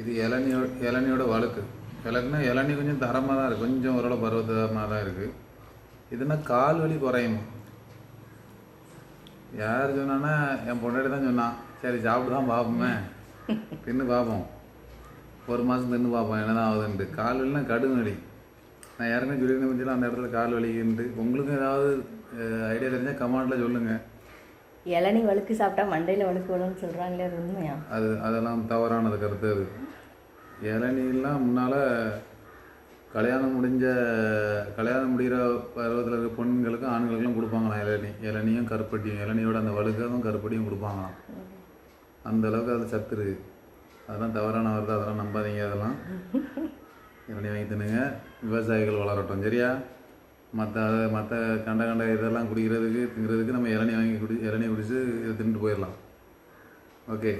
இது இளநியோ இளநியோட வழுக்கு. இலக்குனா இளநி கொஞ்சம் தரமாக தான் இருக்குது கொஞ்சம் ஓரளவு பருவத்தமாக தான் இருக்குது இதுனா கால் வலி குறையுமா? யார் சொன்னான்னா என் பொண்டாட்டி தான் சொன்னான் சரி சாப்பிட்டு தான் பார்ப்போமே தின்னு பார்ப்போம் ஒரு மாதம் தின்னு பார்ப்போம் என்ன தான் ஆகுதுன்ட்டு. கால் வலினா கடும் வலி. நான் யாருக்குமே சொல்லியிருந்தேன் பற்றிலாம் அந்த இடத்துல கால் வலிக்குன்ட்டு. உங்களுக்கும் ஏதாவது ஐடியா தெரிஞ்சால் கமெண்டில் சொல்லுங்கள் இளநீ வழுக்கு சாப்பிட்டா மண்டையில் வழுக்கு வரும்னு சொல்கிறாங்களே அது உண்மையா? அது அதெல்லாம் தவறானது கருத்து அது. இளநிலாம் முன்னால் கல்யாணம் முடிஞ்ச கல்யாணம் முடிகிற பருவத்தில் இருக்க பொண்ணுங்களுக்கும் ஆண்களுக்கும் கொடுப்பாங்களாம் இளநி. இளநியும் கருப்பட்டியும் இளநியோட அந்த வழுக்கதும் கருப்பட்டியும் கொடுப்பாங்களாம். அந்த அளவுக்கு அதில் சத்து இருக்கு. அதெல்லாம் தவறான வருது அதெல்லாம் நம்பாதீங்க அதெல்லாம். இளநீ வாங்கி தின்னுங்க. விவசாயிகள் வளரட்டும் சரியா? மற்ற மற்ற கண்ட கண்ட இதெல்லாம் குடிக்கிறதுக்கு திங்கிறதுக்கு நம்ம இளநீ வாங்கி குடி இளநி குடித்து இதை தின்ட்டு போயிடலாம். ஓகே